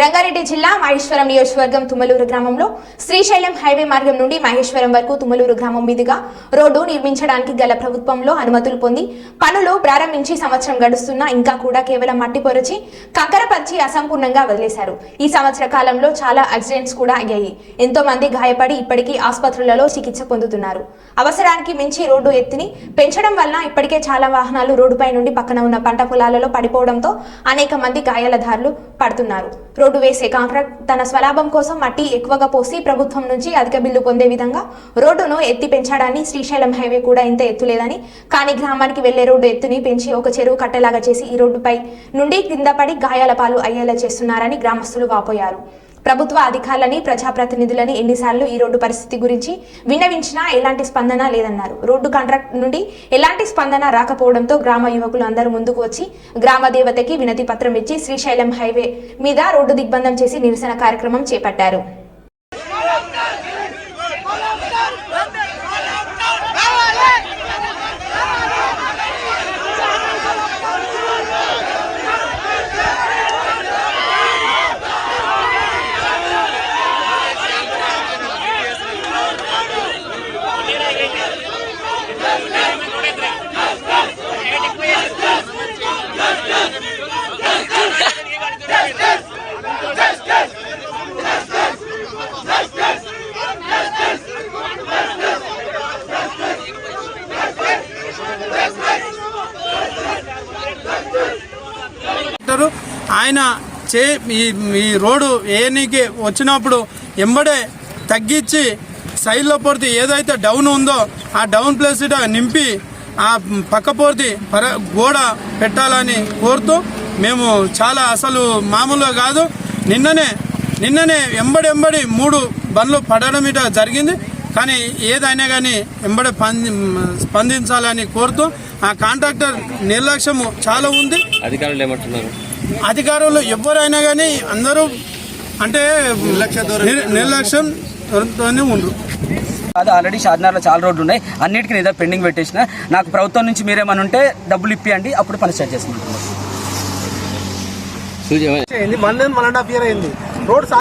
రంగారెడ్డి జిల్లా మహేశ్వరం నియోజకవర్గం తుమ్మలూరు గ్రామంలో శ్రీశైలం హైవే మార్గం నుండి మహేశ్వరం వరకు తుమ్మలూరు గ్రామం మీదుగా రోడ్డు నిర్మించడానికి గల ప్రభుత్వంలో అనుమతులు పొంది పనులు ప్రారంభించి సంవత్సరం గడుస్తున్నా ఇంకా కూడా కేవలం మట్టి పొరచి కంకర పరిచి అసంపూర్ణంగా వదిలేశారు. ఈ సంవత్సర కాలంలో చాలా యాక్సిడెంట్స్ కూడా అయ్యాయి. ఎంతో మంది గాయపడి ఇప్పటికీ ఆసుపత్రులలో చికిత్స పొందుతున్నారు. అవసరానికి మించి రోడ్డు ఎత్తిని పెంచడం వలన ఇప్పటికే చాలా వాహనాలు రోడ్డుపై నుండి పక్కన ఉన్న పంట పొలాలలో పడిపోవడంతో అనేక మంది గాయాలదారులు పడుతున్నారు. రోడ్డు వేసే కాంట్రాక్ట్ తన స్వలాభం కోసం మట్టి ఎక్కువగా పోసి ప్రభుత్వం నుంచి అధిక బిల్లు పొందే విధంగా రోడ్డును ఎత్తి పెంచడాన్ని శ్రీశైలం హైవే కూడా ఇంత ఎత్తులేదని. కానీ గ్రామానికి వెళ్ళే రోడ్డు ఎత్తుని పెంచి ఒక చెరువు కట్టలాగా చేసి ఈ రోడ్డుపై నుండి కింద పడి గాయాల పాలు అయ్యేలా చేస్తున్నారని గ్రామస్తులు వాపోయారు. ప్రభుత్వ అధికారులని ప్రజాప్రతినిధులని ఎన్నిసార్లు ఈ రోడ్డు పరిస్థితి గురించి విన్నవించినా ఎలాంటి స్పందన లేదన్నారు. రోడ్డు కాంట్రాక్ట్ నుండి ఎలాంటి స్పందన రాకపోవడంతో గ్రామ యువకులు అందరూ ముందుకు వచ్చి గ్రామ దేవతకి వినతి పత్రం ఇచ్చి శ్రీశైలం హైవే మీద రోడ్డు దిగ్బంధం చేసి నిరసన కార్యక్రమం చేపట్టారు. ఆయన చే ఈ ఈ రోడ్డు ఏనికి వచ్చినప్పుడు ఎంబడే తగ్గించి సైడ్లో పొడితే ఏదైతే డౌన్ ఉందో ఆ డౌన్ ప్లేస్ ఇట నింపి ఆ పక్క పర గోడ పెట్టాలని కోరుతూ మేము చాలా అసలు మామూలుగా కాదు. నిన్ననే నిన్ననే ఎంబడి ఎంబడి మూడు బండ్లు పడడం ఇట జరిగింది. కానీ ఏదైనా కానీ ఎంబడి పంది స్పందించాలని కోరుతూ ఆ కాంట్రాక్టర్ నిర్లక్ష్యము చాలా ఉంది. అధికారులు ఏమంటున్నారు? అధికారులు ఎవరైనా కానీ అందరూ అంటే నిర్- నిర్లక్ష్యం ఉండరు. అది ఆల్రెడీ షాద్నగర్లో చాలా రోడ్లు ఉన్నాయి. అన్నిటికీ ఏదో పెండింగ్ పెట్టేసిన. నాకు ప్రభుత్వం నుంచి మీరేమని ఉంటే డబ్బులు ఇప్పియండి అప్పుడు పని స్టార్ట్ చేసుకుంటాం సూచి అయింది one one and half year అయింది రోడ్